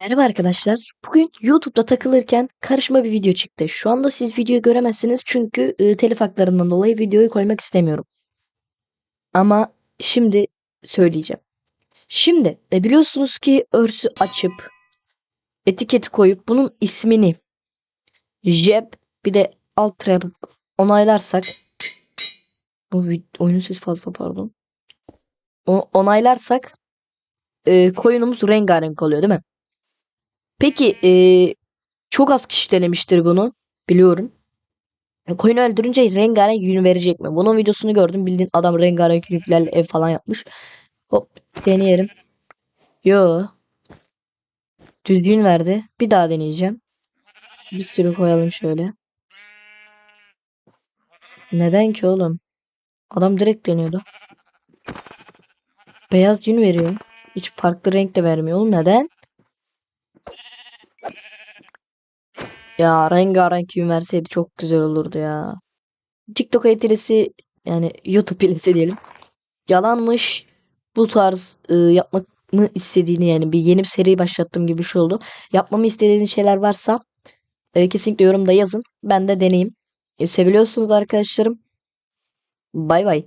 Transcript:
Merhaba arkadaşlar. Bugün YouTube'da takılırken karışma bir video çıktı. Şu anda siz videoyu göremezsiniz çünkü e, telif haklarından dolayı videoyu koymak istemiyorum. Ama şimdi söyleyeceğim. Şimdi e, biliyorsunuz ki örsü açıp etiketi koyup bunun ismini Jeb bir de alt yapıp onaylarsak bu oyunun sesi fazla pardon. O- onaylarsak e, koyunumuz rengarenk oluyor değil mi? Peki eee, çok az kişi denemiştir bunu. Biliyorum. E, Koyunu öldürünce rengarenk yün verecek mi? Bunun videosunu gördüm. Bildiğin adam rengarenk yünlerle ev falan yapmış. Hop deneyelim. Yo. Düzgün verdi. Bir daha deneyeceğim. Bir sürü koyalım şöyle. Neden ki oğlum? Adam direkt deniyordu. Beyaz yün veriyor. Hiç farklı renk de vermiyor oğlum. Neden? Ya rengarenk yün verseydi çok güzel olurdu ya. TikTok hilesi yani YouTube hilesi diyelim. Yalanmış bu tarz e, yapmamı istediğini yani bir yeni bir seri başlattığım gibi bir şey oldu. Yapmamı istediğiniz şeyler varsa e, kesinlikle yorumda yazın. Ben de deneyeyim. E, seviliyorsunuz arkadaşlarım. Bay bay.